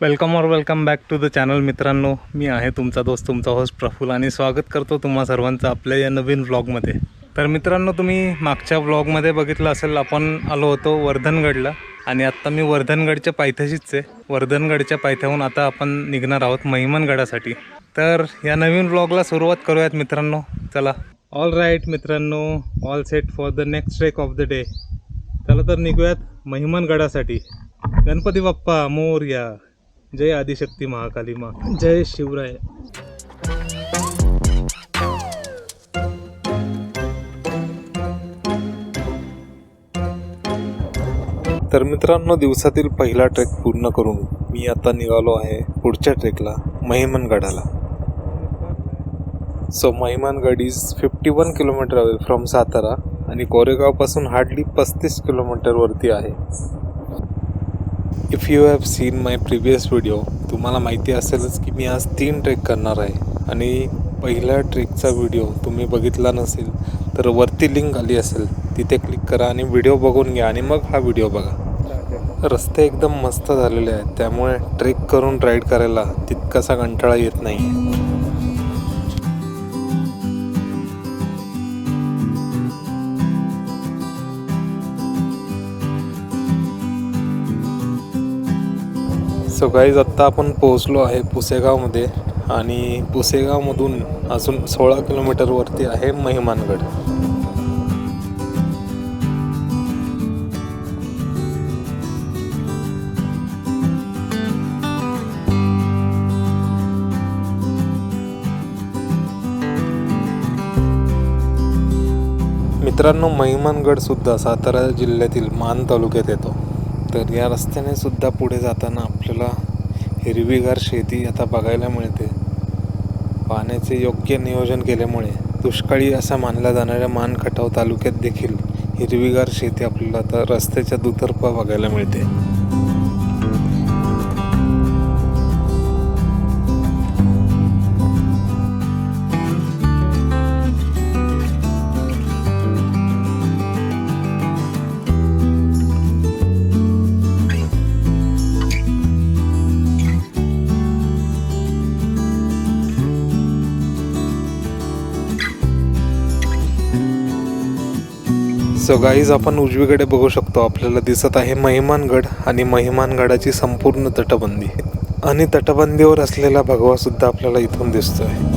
Welcome और welcome back to the channel मित्रांनो. मी आहे तुमचा दोस्त तुमचा होस्ट प्रफुल आणि स्वागत करतो तुम्हा सर्वांचं आपल्या या नवीन व्लॉगमध्ये तर मित्रांनो तुम्ही मागच्या व्लॉगमध्ये बघितलं असेल आपण आलो होतो वर्धनगडला आणि आत्ता मी वर्धनगडच्या पायथ्याशीच आहे. वर्धनगडच्या पायथ्याहून आता आपण निघणार आहोत महिमनगडासाठी. तर या नवीन व्लॉगला सुरुवात करूयात मित्रांनो. चला. ऑल राईट मित्रांनो. All set for the next trek of the day चला तर निघूयात महिमनगडासाठी. गणपती बाप्पा मोर्या. जय आदिशक्ती महाकाली मा जय शिवराय. तर मित्रांनो दिवसातील पहिला ट्रेक पूर्ण करून मी आता निघालो आहे पुढच्या ट्रेकला महिमनगडाला. So Mahimangad is fifty one kilometre away from Satara आणि कोरेगावपासून हार्डली पस्तीस किलोमीटरवरती आहे. If you have seen my previous video तुम्हाला माहिती असेलच की मी आज तीन ट्रेक करणार आहे. आणि पहिल्या ट्रेकचा व्हिडिओ तुम्ही बघितला नसेल तर वरती लिंक आली असेल तिथे क्लिक करा आणि व्हिडिओ बघून घ्या आणि मग हा व्हिडिओ बघा. रस्ते एकदम मस्त झालेले आहेत त्यामुळे ट्रेक करून राईड करायला तितकासा कंटाळा येत नाही. सो गाईज आत्ता आपण पोहोचलो आहे पुसेगावमध्ये आणि पुसेगावमधून अजून सोळा किलोमीटरवरती आहे महिमानगड. मित्रांनो महिमानगड सुद्धा सातारा जिल्ह्यातील मान तालुक्यात येतो. तर या रस्त्याने सुद्धा पुढे जाताना आपल्याला हिरवीगार शेती आता बघायला मिळते. पाण्याचे योग्य नियोजन केल्यामुळे दुष्काळी असा मानला जाणाऱ्या मान खटाव तालुक्यात देखील हिरवीगार शेती आपल्याला आता रस्त्याच्या दुतर्फा बघायला मिळते. सो गाईज आपण उजवीकडे बघू शकतो आपल्याला दिसत आहे महिमानगड आणि महिमानगडाची संपूर्ण तटबंदी. आणि तटबंदीवर असलेला भगवा सुद्धा आपल्याला इथून दिसतोय.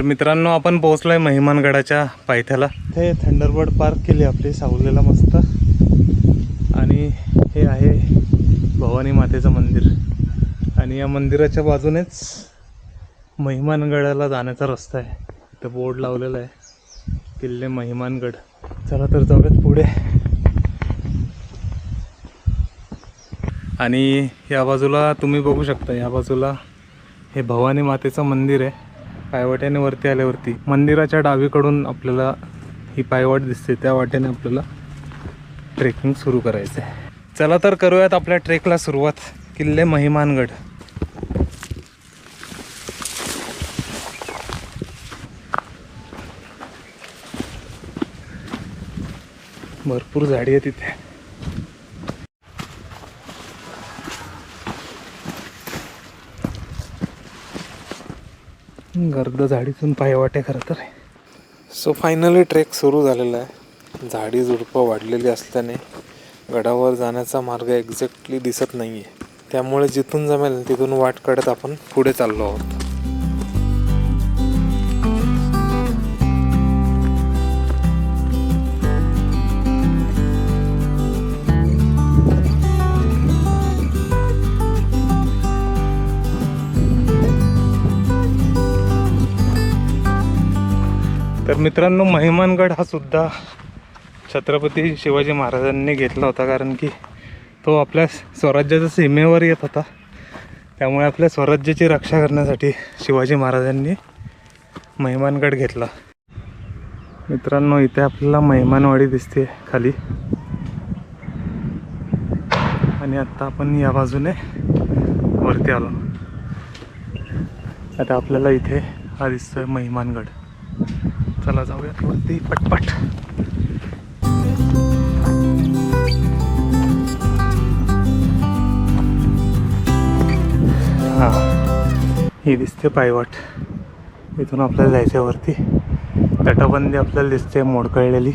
तर मित्रांनो आपण पोहोचलोय महिमानगडाच्या पायथ्याला. हे थंडरबर्ड पार्क केली आपली सावलेला मस्त. आणि हे आहे भवानी मातेचं मंदिर. आणि या मंदिराच्या बाजूनेच महिमानगडाला जाण्याचा रस्ता आहे. इथं बोर्ड लावलेला आहे किल्ले महिमानगड. चला तर जाऊयात पुढे. आणि या बाजूला तुम्ही बघू शकता या बाजूला हे भवानी मातेचं मंदिर आहे. पायवाट्याने वरती आल्यावरती मंदिराच्या डावीकडून आपल्याला ही पायवाट दिसते. त्या वाट्याने आपल्याला ट्रेकिंग सुरू करायचं आहे चला तर करूयात आपल्या ट्रेकला सुरुवात. किल्ले महिमानगड. भरपूर झाडी आहे तिथे गर्द झाडीतून पायवाटे खरं तर. सो फायनली ट्रेक सुरू झालेला आहे. झाडी झुडपं वाढलेली असल्याने गडावर जाण्याचा मार्ग एक्झॅक्टली दिसत नाही आहे त्यामुळे जिथून जमेल तिथून वाट काढत आपण पुढे चाललो आहोत. तर मित्रांनो महिमानगड हा सुद्धा छत्रपती शिवाजी महाराजांनी घेतला होता कारण की तो आपल्या स्वराज्याच्या सीमेवर येत होता. त्यामुळे आपल्या स्वराज्याची रक्षा करण्यासाठी शिवाजी महाराजांनी महिमानगड घेतला. मित्रांनो इथे आपल्याला महिमानवाडी दिसते खाली. आणि आत्ता आपण या बाजूने वरती आलो. आता आपल्याला इथे हा दिसतोय महिमानगड. चला जाऊयात वरती पटपट. हां. ही दिसते पायवाट. इथून आपल्याला जायचं आहे वरती. तटबंदी आपल्याला दिसते मोडकळलेली.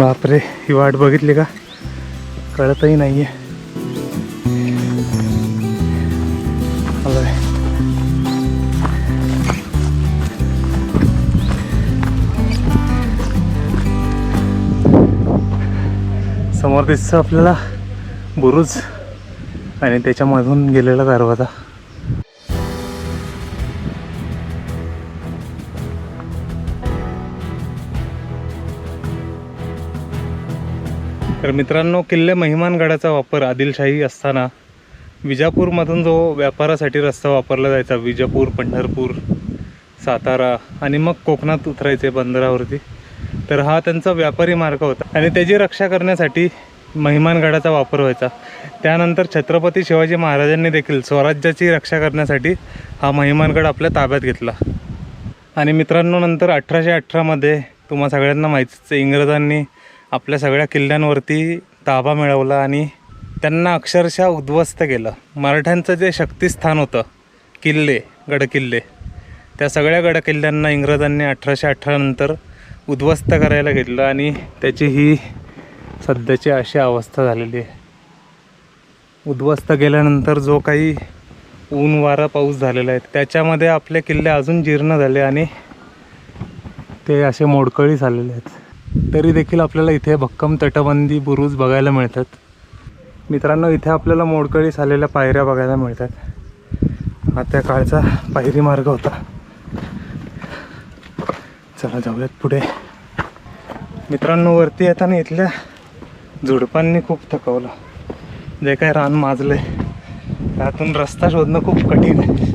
बापरे ही वाट बघितली का? कळतही नाहीये. आहे समोर दिसतं आपल्याला बुरुज आणि त्याच्यामधून गेलेला दरवाजा. तर मित्रांनो किल्ले महिमानगडाचा वापर आदिलशाही असताना विजापूरमधून जो व्यापारासाठी रस्ता वापरला जायचा विजापूर पंढरपूर सातारा आणि मग कोकणात उतरायचे बंदरावरती तर हा त्यांचा व्यापारी मार्ग होता. आणि त्याची रक्षा करण्यासाठी महिमानगडाचा वापर व्हायचा. त्यानंतर छत्रपती शिवाजी महाराजांनी देखील स्वराज्याची रक्षा करण्यासाठी हा महिमानगड आपल्या ताब्यात घेतला. आणि मित्रांनो नंतर अठराशे अठरामध्ये तुम्हा सगळ्यांना माहितीच आहे, इंग्रजांनी आपल्या सगळ्या किल्ल्यांवरती ताबा मिळवला आणि त्यांना अक्षरशः उद्ध्वस्त केलं. मराठ्यांचं जे शक्तिस्थान होतं किल्ले गडकिल्ले त्या सगळ्या गडकिल्ल्यांना इंग्रजांनी अठराशे अठरा नंतर उद्ध्वस्त करायला घेतलं आणि त्याची ही सध्याची अशी अवस्था झालेली आहे. उद्ध्वस्त केल्यानंतर जो काही ऊन वारा पाऊस झालेला आहे त्याच्यामध्ये आपले किल्ले अजून जीर्ण झाले आणि ते असे मोडकळी झालेले आहेत. तरी देखील आपल्याला इथे भक्कम तटबंदी बुरुज बघायला मिळतात. मित्रांनो इथे आपल्याला मोडकळीस आलेल्या पायऱ्या बघायला मिळतात. हा त्या काळचा पायरी मार्ग होता. चला जाऊयात पुढे. मित्रांनो वरती येताना इथल्या झुडपांनी खूप थकवलं. जे काय रान माजले त्यातून रस्ता शोधणं खूप कठीण आहे.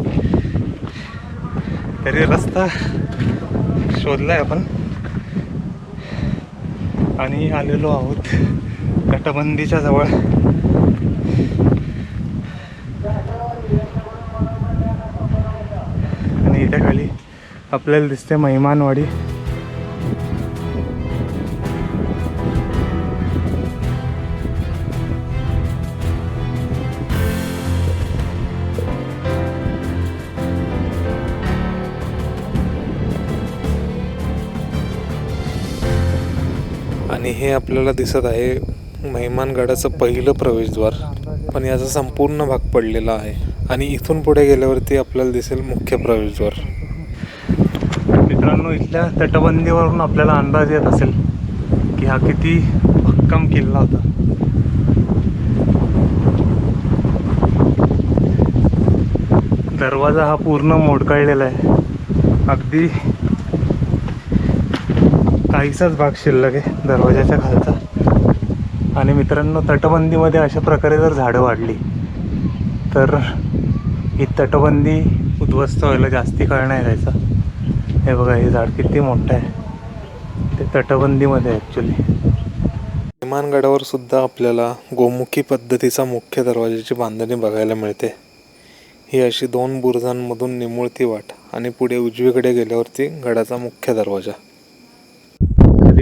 तरी रस्ता शोधलाय आपण. आणि आलेलो आहोत तटबंदीच्या जवळ. आणि इथे खाली आपल्याला दिसते महिमानवाडी. आणि हे आपल्याला दिसत आहे मेहमानगडाचं पहिलं प्रवेशद्वार. पण याचा संपूर्ण भाग पडलेला आहे. आणि इथून पुढे गेल्यावरती आपल्याला दिसेल मुख्य प्रवेशद्वार. मित्रांनो इथल्या तटबंदीवरून आपल्याला अंदाज येत असेल की हा किती भक्कम किल्ला होता. दरवाजा हा पूर्ण मोडकळलेला आहे. अगदी काहीसाच भाग शिल्लक आहे दरवाजाच्या खालचा. आणि मित्रांनो तटबंदीमध्ये अशा प्रकारे जर झाडं वाढली तर ही तटबंदी उद्ध्वस्त व्हायला जास्ती काळ नाही जायचा. हे बघा हे झाड किती मोठं आहे. ते तटबंदीमध्ये ॲक्च्युली विमानगडावर सुद्धा आपल्याला गोमुखी पद्धतीचा मुख्य दरवाजाची बांधणी बघायला मिळते. ही अशी दोन बुरुजांमधून निमुळती वाट आणि पुढे उजवीकडे गेल्यावरती गडाचा मुख्य दरवाजा.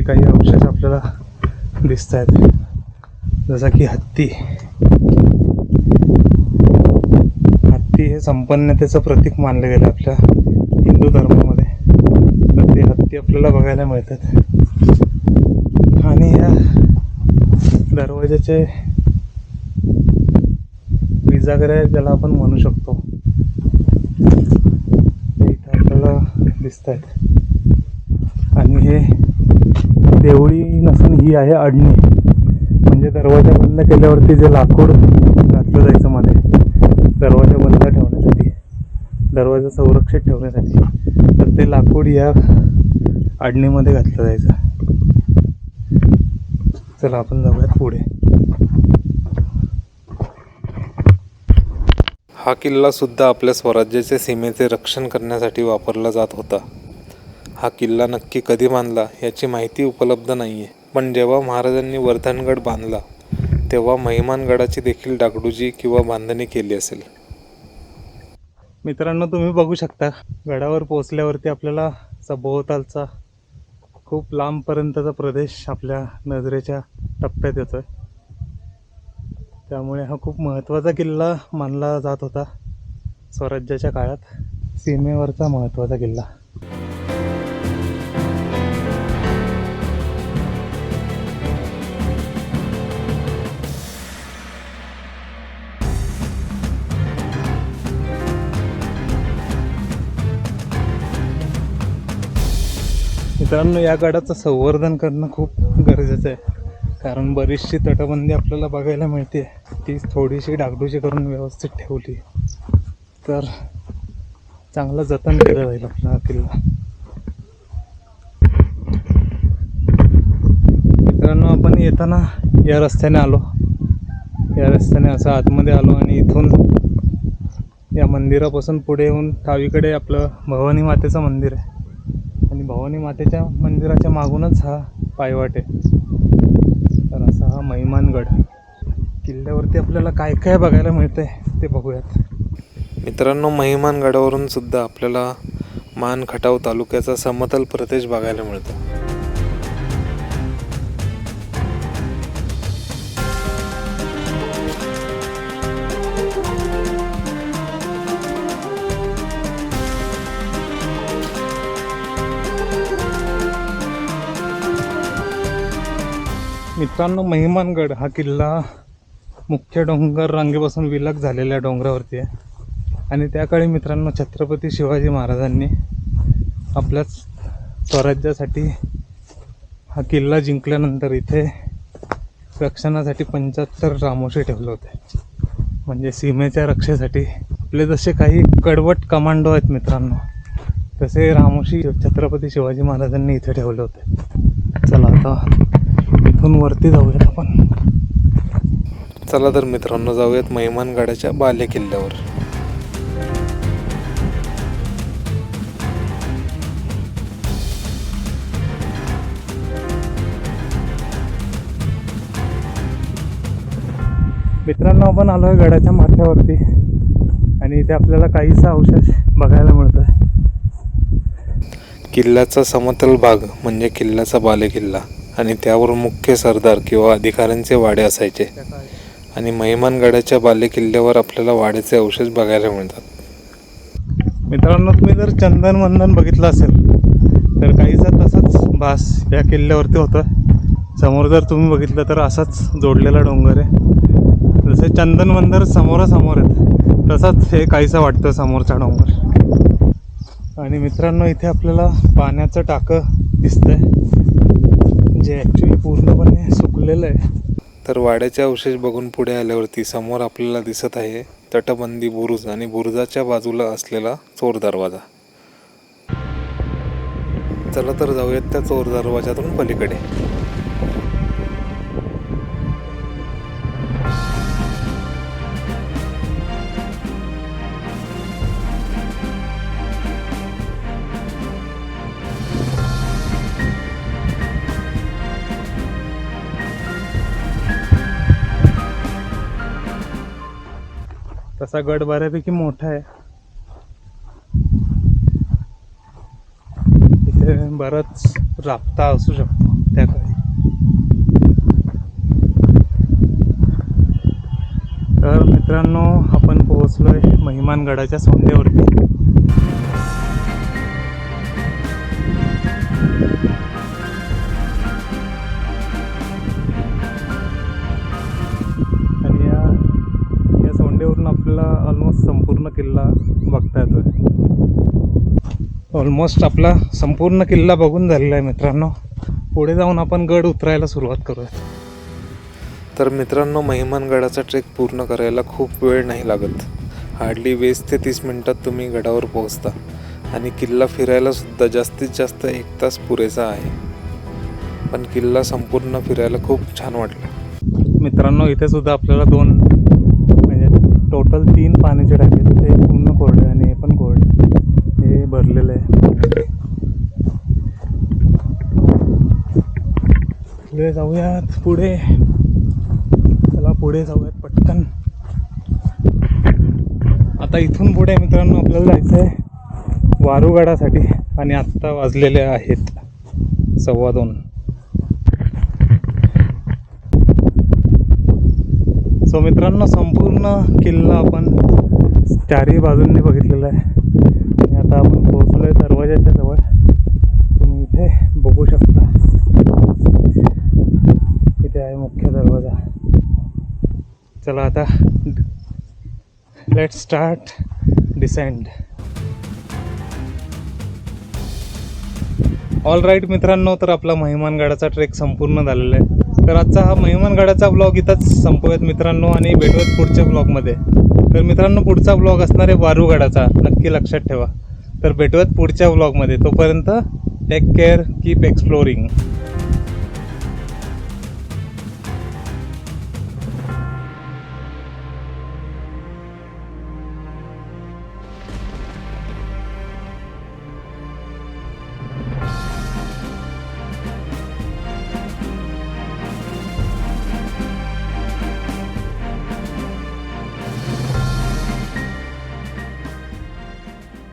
काही अवशेष आपल्याला दिसत आहेत जसा की हत्ती. हत्ती हे संपन्नतेचं प्रतीक मानलं गेलं आपल्या हिंदू धर्मामध्ये. तर ते हत्ती आपल्याला बघायला मिळतात. आणि या दरवाजाचे विजागरे ज्याला आपण म्हणू शकतो. ते इथं आपल्याला दिसत आहेत आणि हे देवळी नसून ही आहे अडणी. म्हणजे दरवाजा बंद केल्यावरती जे लाकूड घातलं जायचं मध्ये दरवाजा बंद ठेवण्यासाठी दरवाजा संरक्षित ठेवण्यासाठी तर ते लाकूड या अडणीमध्ये घातलं जायचं. चला आपण जाऊयात पुढे. हा किल्ला सुद्धा आपल्या स्वराज्याच्या सीमेचे रक्षण करण्यासाठी वापरला जात होता. हा किल्ला नक्की कधी बांधला याची माहिती उपलब्ध नाही आहे पण जेव्हा महाराजांनी वर्धनगड बांधला तेव्हा महिमानगडाची देखील डागडुजी किंवा बांधणी केली असेल. मित्रांनो तुम्ही बघू शकता गडावर पोहोचल्यावरती आपल्याला सभोवतालचा खूप लांबपर्यंतचा प्रदेश आपल्या नजरेच्या टप्प्यात येतो आहे त्यामुळे हा खूप महत्त्वाचा किल्ला मानला जात होता स्वराज्याच्या काळात. सीमेवरचा महत्त्वाचा किल्ला. मित्रांनो या गडाचं संवर्धन करणं खूप गरजेचं आहे. कारण बरीचशी तटबंदी आपल्याला बघायला मिळते. ती थोडीशी डागडुजी करून व्यवस्थित ठेवली. तर चांगलं जतन केलं जाईल आपला हा किल्ला मित्रांनो आपण येताना या रस्त्याने आलो. या रस्त्याने असं आतमध्ये आलो आणि इथून या मंदिरापासून पुढे येऊन डावीकडे आपलं भवानी मातेचं मंदिर आहे. आणि भवानी मातेच्या मंदिराच्या मागूनच हा पायवाट आहे. तर असा हा महिमानगड. किल्ल्यावरती आपल्याला काय काय बघायला मिळतंय ते बघूयात. मित्रांनो महिमानगडावरून सुद्धा आपल्याला मान खटाव तालुक्याचा समतल प्रदेश बघायला मिळतो. मित्रांनो महिमानगड हा किल्ला मुख्य डोंगर रांगेपासून विलग झालेल्या डोंगरावरती आहे. आणि त्याकाळी मित्रांनो छत्रपती शिवाजी महाराजांनी आपल्या स्वराज्यासाठी हा किल्ला जिंकल्यानंतर इथे रक्षणासाठी पंच्याहत्तर रामोशी ठेवले होते. म्हणजे सीमेच्या रक्षेसाठी. आपले जसे काही कडवट कमांडो आहेत मित्रांनो तसे रामोशी छत्रपती शिवाजी महाराजांनी इथे ठेवले होते. चला आता इथून वरती जाऊयात आपण. चला तर मित्रांनो जाऊयात महिमानगडाच्या बाले किल्ल्यावर मित्रांनो आपण आलो आहे गडाच्या माथ्यावरती आणि इथे आपल्याला काहीसा अवशेष बघायला मिळतो आहे किल्ल्याचा समतल भाग म्हणजे किल्ल्याचा बालेकिल्ला. आणि त्यावर मुख्य सरदार किंवा अधिकाऱ्यांचे वाडे असायचे. आणि महिमानगडाच्या बालेकिल्ल्यावर आपल्याला वाड्याचे अवशेष बघायला मिळतात. मित्रांनो तुम्ही जर चंदन वंदन बघितलं असेल तर काहीसा तसाच भास या किल्ल्यावरती होतं. समोर जर तुम्ही बघितलं तर असाच जोडलेला डोंगर आहे. जसे चंदन मंदिर समोरासमोर आहेत तसाच हे काहीसा वाटतं समोरचा डोंगर. आणि मित्रांनो इथे आपल्याला पाण्याचं टाकं दिसतंय. म्हणजे जे ॲक्च्युली पूर्णपणे सुकलेलं आहे. तर वाड्याचे अवशेष बघून पुढे आल्यावरती समोर आपल्याला दिसत आहे तटबंदी बुरुज आणि बुरुजाच्या बाजूला असलेला चोर दरवाजा. चला तर जाऊयात त्या चोर दरवाजातून पलीकडे. तसा गड बऱ्यापैकी मोठा आहे. इथे बराच राबता असू शकतो त्या काळी तर मित्रांनो आपण पोहोचलोय महिमानगडाच्या सोंडेवरती. संपूर्ण किल्ला बघता येतोय. ऑलमोस्ट आपला संपूर्ण किल्ला बघून झालेला आहे मित्रांनो. पुढे जाऊन आपण गड उतरायला सुरुवात करूया. तर मित्रांनो महिमानगडाचा ट्रेक पूर्ण करायला खूप वेळ नाही लागत. हार्डली वीस ते तीस मिनिटात तुम्ही गडावर पोहोचता. आणि किल्ला फिरायला सुद्धा जास्तीत जास्त एक तास पुरेसा आहे. पण किल्ला संपूर्ण फिरायला खूप छान वाटलं. मित्रांनो इथे सुद्धा आपल्याला दोन म्हणजे टोटल तीन पाण्याचे टाके आहेत. ते पूर्ण कोरडे आणि हे पण कोरडे हे भरलेलं आहे पुढे जाऊयात पुढे. चला पुढे जाऊयात पटकन. आता इथून पुढे मित्रांनो आपल्याला जायचं आहे वारुगडासाठी आणि आत्ता वाजलेले आहेत सव्वा दोन. सो मित्रांनो संपूर्ण किल्ला आपण चारही बाजूंनी बघितलेला आहे. आणि आता आपण पोहोचलो आहे दरवाजाच्या जवळ. तुम्ही इथे बघू शकता. इथे आहे मुख्य दरवाजा. चला आता let start descend all right मित्रांनो तर आपला महिमानगडाचा ट्रेक संपूर्ण झालेला आहे. तर आजचा हा महिमानगडाचा ब्लॉग इथंच संपवूयात मित्रांनो आणि भेटूयात पुढच्या ब्लॉगमध्ये तर मित्रांनो पुढचा ब्लॉग असणार आहे वारूगडाचा नक्की लक्षात ठेवा. तर भेटूयात पुढच्या ब्लॉगमध्ये तोपर्यंत टेक केअर कीप एक्सप्लोरिंग